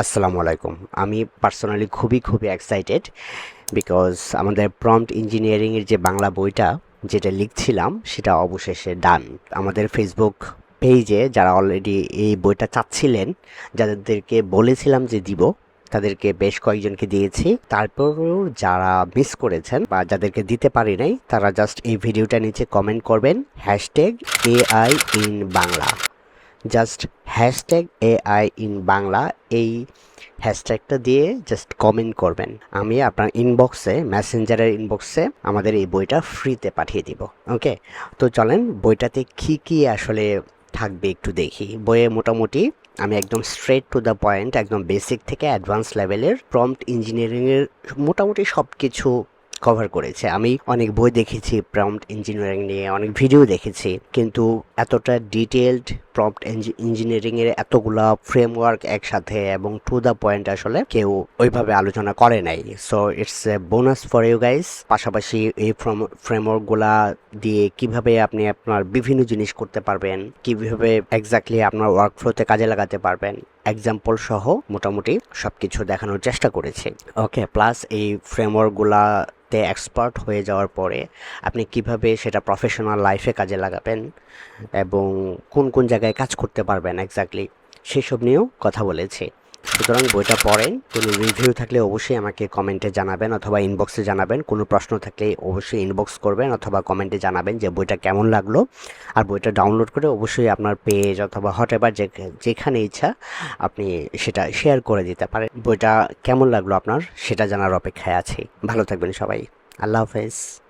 আসসালামু আলাইকুম। আমি পার্সোনালি খুবই খুবই এক্সাইটেড বিকজ আমাদের প্রম্পট ইঞ্জিনিয়ারিংয়ের যে বাংলা বইটা যেটা লিখছিলাম, সেটা অবশেষে ডান আমাদের ফেসবুক পেজে যারা অলরেডি এই বইটা চাচ্ছিলেন, যাদেরকে বলেছিলাম যে দিব, তাদেরকে বেশ কয়েকজনকে দিয়েছি। তারপরেও যারা মিস করেছেন বা যাদেরকে দিতে পারি নাই, তারা জাস্ট এই ভিডিওটা নিচে কমেন্ট করবেন hashtag AI in Bangla just hashtag AI in Bangla এই হ্যাশট্যাগটা দিয়ে জাস্ট কমেন্ট করবেন। আমি আপনার ইনবক্সে মেসেঞ্জারের ইনবক্সে আমাদের এই বইটা ফ্রিতে পাঠিয়ে দিব ওকে তো চলেন, বইটাতে কি কি আসলে থাকবে একটু দেখি। বইয়ে মোটামুটি আমি একদম স্ট্রেট টু দ্য পয়েন্ট একদম বেসিক থেকে অ্যাডভান্স লেভেলের প্রম্পট ইঞ্জিনিয়ারিংয়ের মোটামুটি সব কিছু কভার করেছে। আমি অনেক বই দেখেছি প্রম্পট ইঞ্জিনিয়ারিং নিয়ে অনেক ভিডিও দেখেছি, কিন্তু এতটা ডিটেলড প্রম্পট ইঞ্জিনিয়ারিং এর এতগুলা ফ্রেমওয়ার্ক একসাথে এবং টু দ্য পয়েন্ট আসলে কেউ ওইভাবে আলোচনা করে নাই। So it's a bonus for you guys পাশাপাশি এই ফ্রেমওয়ার্কগুলা দিয়ে কীভাবে আপনি আপনার বিভিন্ন জিনিস করতে পারবেন, কীভাবে এক্স্যাক্টলি আপনার ওয়ার্কফ্লোতে কাজে লাগাতে পারবেন এক্সাম্পল সহ মোটামুটি সবকিছু দেখানোর চেষ্টা করেছি। ওকে প্লাস এই ফ্রেমওয়ার্কগুলাতে এক্সপার্ট হয়ে যাওয়ার পরে আপনি কীভাবে সেটা প্রফেশনাল লাইফে কাজে লাগাবেন এবং কোন কোন জায়গায় কাজ করতে পারবেন এক্স্যাক্টলি সেসব নিয়েও কথা বলেছি। সুতরাং বইটা পড়েন কোনো রিভিউ থাকলে অবশ্যই আমাকে কমেন্টে জানাবেন অথবা ইনবক্সে জানাবেন। কোনো প্রশ্ন থাকলে অবশ্যই ইনবক্স করবেন অথবা কমেন্টে জানাবেন যে বইটা কেমন লাগল। আর বইটা ডাউনলোড করে অবশ্যই আপনার পেজ অথবা হট এভার যেখানে ইচ্ছা আপনি সেটা শেয়ার করে দিতে পারেন। বইটা কেমন লাগল আপনার সেটা জানার অপেক্ষায় আছে। ভালো থাকবেন সবাই। আল্লাহ হাফেজ।